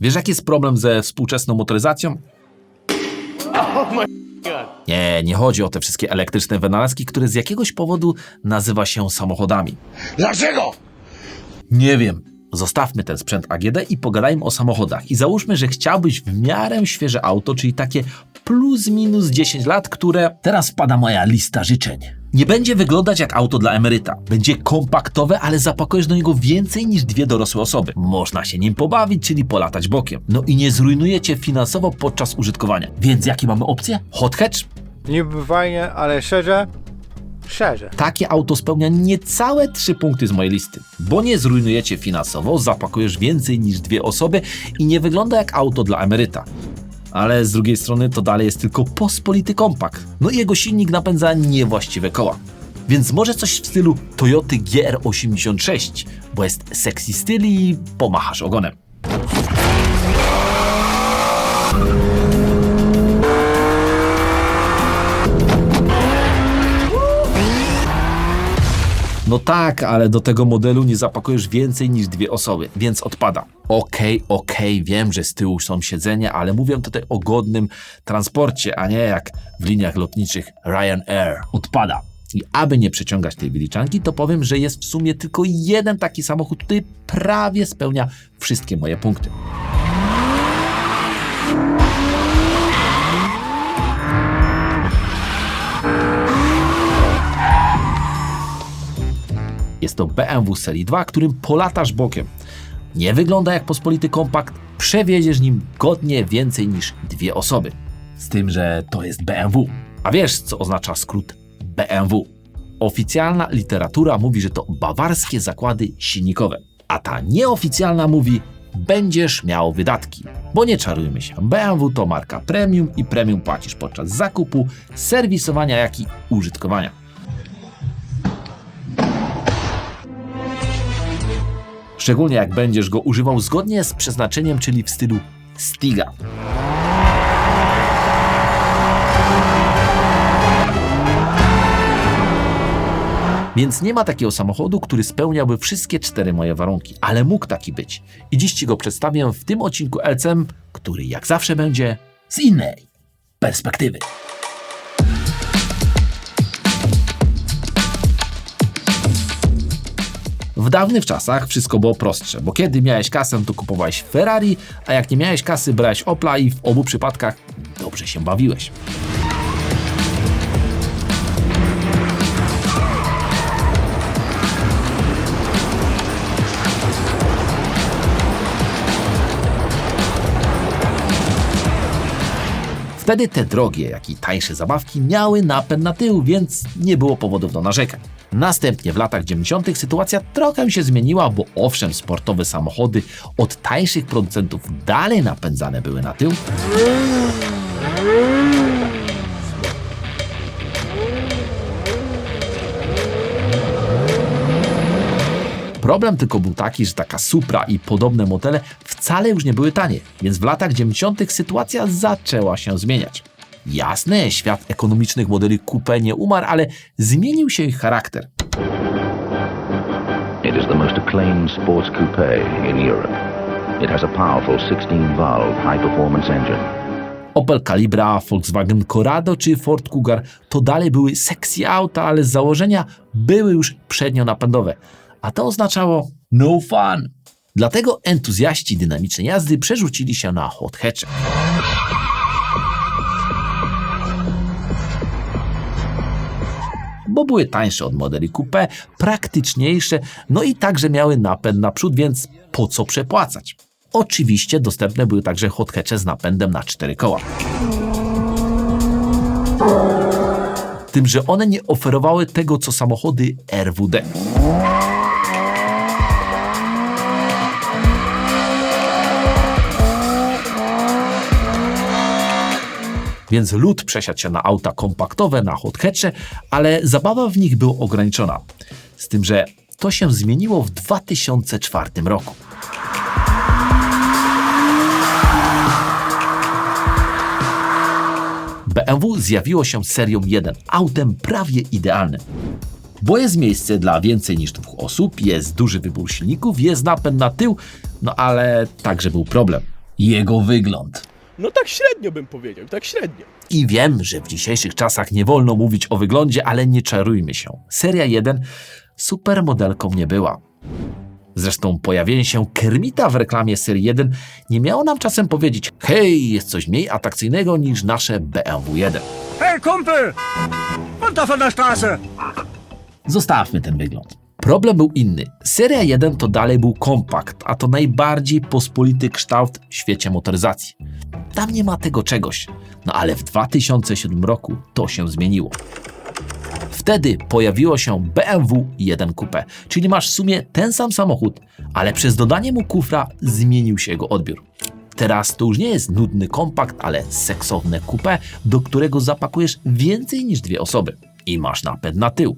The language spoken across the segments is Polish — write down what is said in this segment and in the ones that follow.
Wiesz, jaki jest problem ze współczesną motoryzacją? Nie, nie chodzi o te wszystkie elektryczne wynalazki, które z jakiegoś powodu nazywa się samochodami. Dlaczego? Nie wiem. Zostawmy ten sprzęt AGD i pogadajmy o samochodach. I załóżmy, że chciałbyś w miarę świeże auto, czyli takie plus minus 10 lat, które teraz wpada moja lista życzeń. Nie będzie wyglądać jak auto dla emeryta. Będzie kompaktowe, ale zapakujesz do niego więcej niż dwie dorosłe osoby. Można się nim pobawić, czyli polatać bokiem. No i nie zrujnuje cię finansowo podczas użytkowania. Więc jakie mamy opcje? Hot hatch? Niby fajnie, ale szczerze? Szczerze. Takie auto spełnia niecałe trzy punkty z mojej listy, bo nie zrujnujecie finansowo, zapakujesz więcej niż dwie osoby i nie wygląda jak auto dla emeryta. Ale z drugiej strony to dalej jest tylko pospolity kompakt. No i jego silnik napędza niewłaściwe koła. Więc może coś w stylu Toyoty GR86, bo jest sexy styl i pomachasz ogonem. No tak, ale do tego modelu nie zapakujesz więcej niż dwie osoby, więc odpada. Okej, okej, wiem, że z tyłu są siedzenia, ale mówię tutaj o godnym transporcie, a nie jak w liniach lotniczych Ryanair. Odpada. I aby nie przeciągać tej wyliczanki, to powiem, że jest w sumie tylko jeden taki samochód, który prawie spełnia wszystkie moje punkty. Jest to BMW Serii 2, którym polatasz bokiem. Nie wygląda jak pospolity kompakt, przewieziesz nim godnie więcej niż dwie osoby. Z tym, że to jest BMW. A wiesz, co oznacza skrót BMW? Oficjalna literatura mówi, że to bawarskie zakłady silnikowe, a ta nieoficjalna mówi, będziesz miał wydatki. Bo nie czarujmy się, BMW to marka premium i premium płacisz podczas zakupu, serwisowania, jak i użytkowania. Szczególnie jak będziesz go używał zgodnie z przeznaczeniem, czyli w stylu Stiga. Więc nie ma takiego samochodu, który spełniałby wszystkie cztery moje warunki, ale mógł taki być. I dziś Ci go przedstawię w tym odcinku LCM, który jak zawsze będzie z innej perspektywy. W dawnych czasach wszystko było prostsze, bo kiedy miałeś kasę, to kupowałeś Ferrari, a jak nie miałeś kasy, brałeś Opla i w obu przypadkach dobrze się bawiłeś. Wtedy te drogie, jak i tańsze zabawki miały napęd na tył, więc nie było powodów do narzekań. Następnie w latach 90. sytuacja trochę się zmieniła, bo owszem, sportowe samochody od tańszych producentów dalej napędzane były na tył, Problem tylko był taki, że taka Supra i podobne modele wcale już nie były tanie, więc w latach 90. sytuacja zaczęła się zmieniać. Jasne, świat ekonomicznych modeli coupe nie umarł, ale zmienił się ich charakter. It is the most acclaimed sports coupe in Europe. It has a powerful 16-valve high-performance engine. Opel Calibra, Volkswagen Corrado czy Ford Cougar to dalej były sexy auta, ale z założenia były już przednionapędowe. A to oznaczało no fun. Dlatego entuzjaści dynamicznej jazdy przerzucili się na hot hatche. Bo były tańsze od modeli coupe, praktyczniejsze, no i także miały napęd naprzód, więc po co przepłacać? Oczywiście dostępne były także hot hatche z napędem na cztery koła. Tym, że one nie oferowały tego, co samochody RWD. Więc lud przesiadł się na auta kompaktowe, na hot hatche, ale zabawa w nich była ograniczona. Z tym, że to się zmieniło w 2004 roku. BMW zjawiło się serią 1, autem prawie idealnym. Bo jest miejsce dla więcej niż dwóch osób, jest duży wybór silników, jest napęd na tył, no ale także był problem. jego wygląd. No tak średnio bym powiedział, tak średnio. I wiem, że w dzisiejszych czasach nie wolno mówić o wyglądzie, ale nie czarujmy się. Seria 1 supermodelką nie była. Zresztą pojawienie się Kermita w reklamie serii 1 nie miało nam czasem powiedzieć hej, jest coś mniej atrakcyjnego niż nasze BMW 1. Hey Kumpel! Runter von der Straße! Zostawmy ten wygląd. Problem był inny. Seria 1 to dalej był kompakt, a to najbardziej pospolity kształt w świecie motoryzacji. Tam nie ma tego czegoś. No ale w 2007 roku to się zmieniło. Wtedy pojawiło się BMW 1 Coupe, czyli masz w sumie ten sam samochód, ale przez dodanie mu kufra zmienił się jego odbiór. Teraz to już nie jest nudny kompakt, ale seksowne coupe, do którego zapakujesz więcej niż dwie osoby i masz napęd na tył.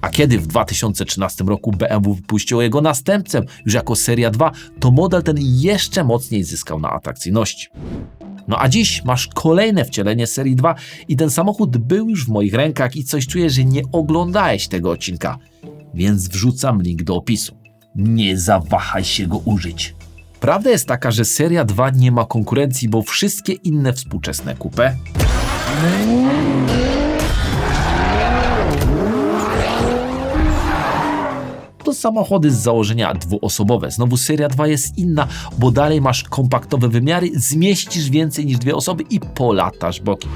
A kiedy w 2013 roku BMW wypuściło jego następcę już jako seria 2, to model ten jeszcze mocniej zyskał na atrakcyjności. No a dziś masz kolejne wcielenie serii 2 i ten samochód był już w moich rękach i coś czuję, że nie oglądałeś tego odcinka, więc wrzucam link do opisu. Nie zawahaj się go użyć. Prawda jest taka, że seria 2 nie ma konkurencji, bo wszystkie inne współczesne coupe to samochody z założenia dwuosobowe. Znowu seria 2 jest inna, bo dalej masz kompaktowe wymiary, zmieścisz więcej niż dwie osoby i polatasz bokiem.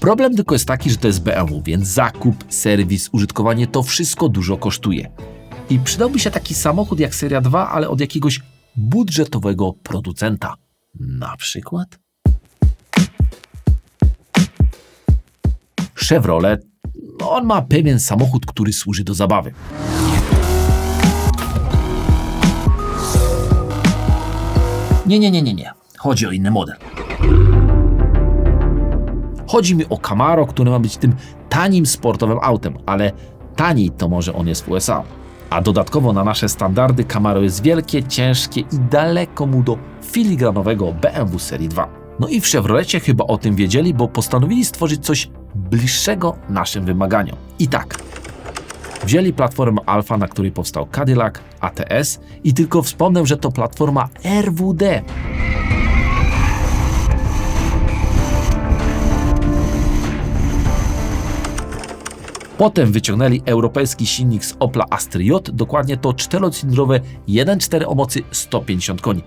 Problem tylko jest taki, że to jest BMW, więc zakup, serwis, użytkowanie to wszystko dużo kosztuje. I przydałby się taki samochód jak seria 2, ale od jakiegoś budżetowego producenta. Na przykład Chevrolet, on ma pewien samochód, który służy do zabawy. Nie, nie, nie, nie, nie. Chodzi o inny model. Chodzi mi o Camaro, który ma być tym tanim sportowym autem, ale taniej to może on jest w USA. A dodatkowo na nasze standardy Camaro jest wielkie, ciężkie i daleko mu do filigranowego BMW Serii 2. No i w Chevrolecie chyba o tym wiedzieli, bo postanowili stworzyć coś bliższego naszym wymaganiom. I tak, wzięli platformę Alfa, na której powstał Cadillac ATS i tylko wspomnę, że to platforma RWD. Potem wyciągnęli europejski silnik z Opla Astra J, dokładnie to czterocylindrowe 1.4 o mocy 150 koni.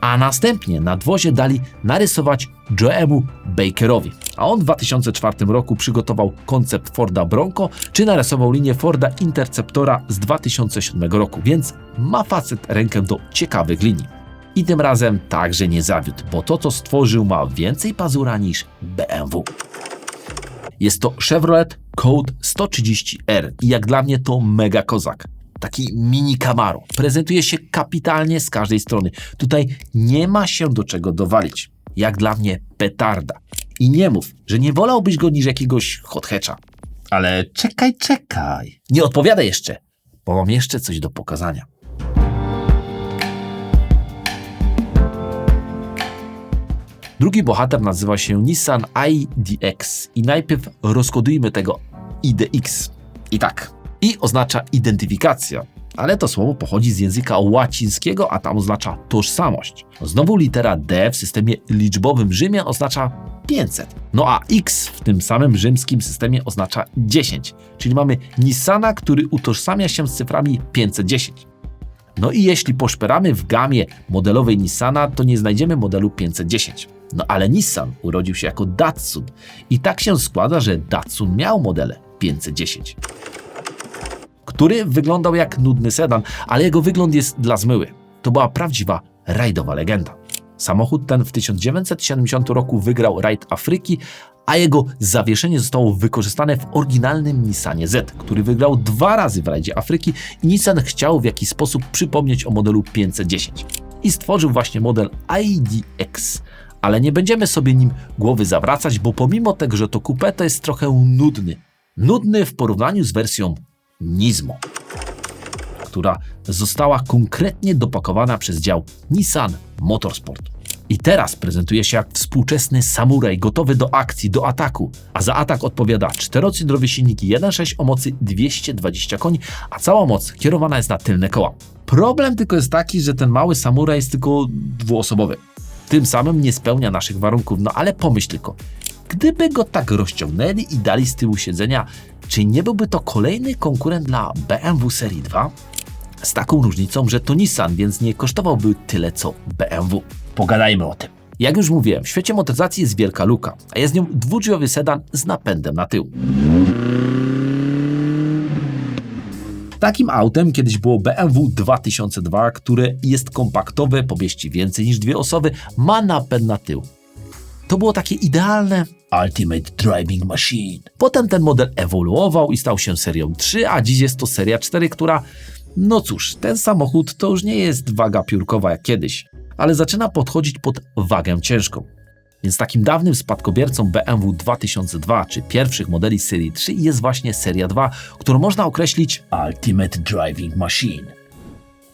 A następnie na dwozie dali narysować Joemu Bakerowi. A on w 2004 roku przygotował koncept Forda Bronco, czy narysował linię Forda Interceptora z 2007 roku, więc ma facet rękę do ciekawych linii. I tym razem także nie zawiódł, bo to co stworzył ma więcej pazura niż BMW. Jest to Chevrolet Code 130R i jak dla mnie to mega kozak. Taki mini Camaro. Prezentuje się kapitalnie z każdej strony. Tutaj nie ma się do czego dowalić. Jak dla mnie petarda. I nie mów, że nie wolałbyś go niż jakiegoś hot hatcha. Ale czekaj, czekaj. Nie odpowiadaj jeszcze, bo mam jeszcze coś do pokazania. Drugi bohater nazywa się Nissan IDX i najpierw rozkodujmy tego IDX. I tak, I oznacza identyfikacja, ale to słowo pochodzi z języka łacińskiego, a tam oznacza tożsamość. Znowu litera D w systemie liczbowym Rzymian oznacza 500. No a X w tym samym rzymskim systemie oznacza 10, czyli mamy Nissana, który utożsamia się z cyframi 510. No i jeśli poszperamy w gamie modelowej Nissana, to nie znajdziemy modelu 510. No ale Nissan urodził się jako Datsun i tak się składa, że Datsun miał modele 510 który wyglądał jak nudny sedan, ale jego wygląd jest dla zmyły. To była prawdziwa rajdowa legenda. Samochód ten w 1970 roku wygrał rajd Afryki, a jego zawieszenie zostało wykorzystane w oryginalnym Nissanie Z, który wygrał dwa razy w rajdzie Afryki i Nissan chciał w jakiś sposób przypomnieć o modelu 510. I stworzył właśnie model IDX. Ale nie będziemy sobie nim głowy zawracać, bo pomimo tego, że to coupe to jest trochę nudny. Nudny w porównaniu z wersją Nismo, która została konkretnie dopakowana przez dział Nissan Motorsport. I teraz prezentuje się jak współczesny samuraj gotowy do akcji, do ataku. A za atak odpowiada czterocylindrowy silnik 1.6 o mocy 220 koni, a cała moc kierowana jest na tylne koła. Problem tylko jest taki, że ten mały samuraj jest tylko dwuosobowy. Tym samym nie spełnia naszych warunków, no ale pomyśl tylko, gdyby go tak rozciągnęli i dali z tyłu siedzenia, czy nie byłby to kolejny konkurent dla BMW Serii 2? Z taką różnicą, że to Nissan, więc nie kosztowałby tyle co BMW. Pogadajmy o tym. Jak już mówiłem, w świecie motoryzacji jest wielka luka, a jest nią dwudrzwiowy sedan z napędem na tył. Takim autem kiedyś było BMW 2002, które jest kompaktowe, pomieści więcej niż dwie osoby, ma napęd na tył. To było takie idealne Ultimate Driving Machine. Potem ten model ewoluował i stał się serią 3, a dziś jest to seria 4, która, no cóż, ten samochód to już nie jest waga piórkowa jak kiedyś, ale zaczyna podchodzić pod wagę ciężką. Więc takim dawnym spadkobiercą BMW 2002 czy pierwszych modeli serii 3 jest właśnie seria 2, którą można określić Ultimate Driving Machine.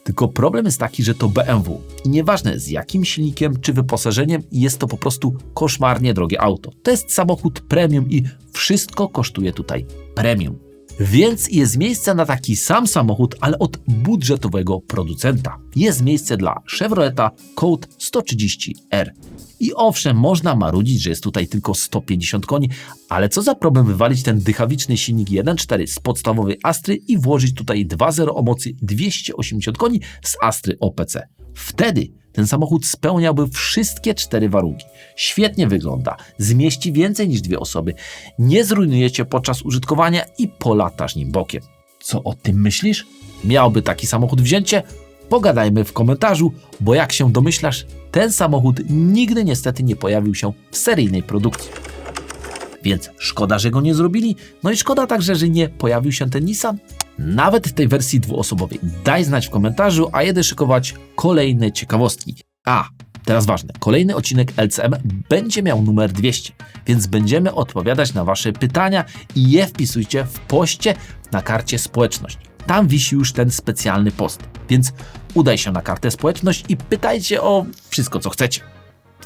Tylko problem jest taki, że to BMW i nieważne z jakim silnikiem czy wyposażeniem, jest to po prostu koszmarnie drogie auto. To jest samochód premium i wszystko kosztuje tutaj premium. Więc jest miejsce na taki sam samochód, ale od budżetowego producenta. Jest miejsce dla Chevroleta Code 130R. I owszem, można marudzić, że jest tutaj tylko 150 koni, ale co za problem wywalić ten dychawiczny silnik 1.4 z podstawowej Astry i włożyć tutaj 2.0 o mocy 280 koni z Astry OPC. Wtedy ten samochód spełniałby wszystkie cztery warunki. Świetnie wygląda, zmieści więcej niż dwie osoby, nie zrujnujecie podczas użytkowania i polatasz nim bokiem. Co o tym myślisz? Miałby taki samochód wzięcie? Pogadajmy w komentarzu, bo jak się domyślasz, ten samochód nigdy niestety nie pojawił się w seryjnej produkcji. Więc szkoda, że go nie zrobili, no i szkoda także, że nie pojawił się ten Nissan. Nawet w tej wersji dwuosobowej. Daj znać w komentarzu, a jedę szykować kolejne ciekawostki. A, teraz ważne, kolejny odcinek LCM będzie miał numer 200, więc będziemy odpowiadać na Wasze pytania i je wpisujcie w poście na karcie społeczność. Tam wisi już ten specjalny post, więc udaj się na kartę społeczność i pytajcie o wszystko, co chcecie.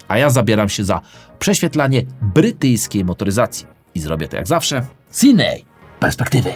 A ja zabieram się za prześwietlanie brytyjskiej motoryzacji. I zrobię to jak zawsze z innej perspektywy.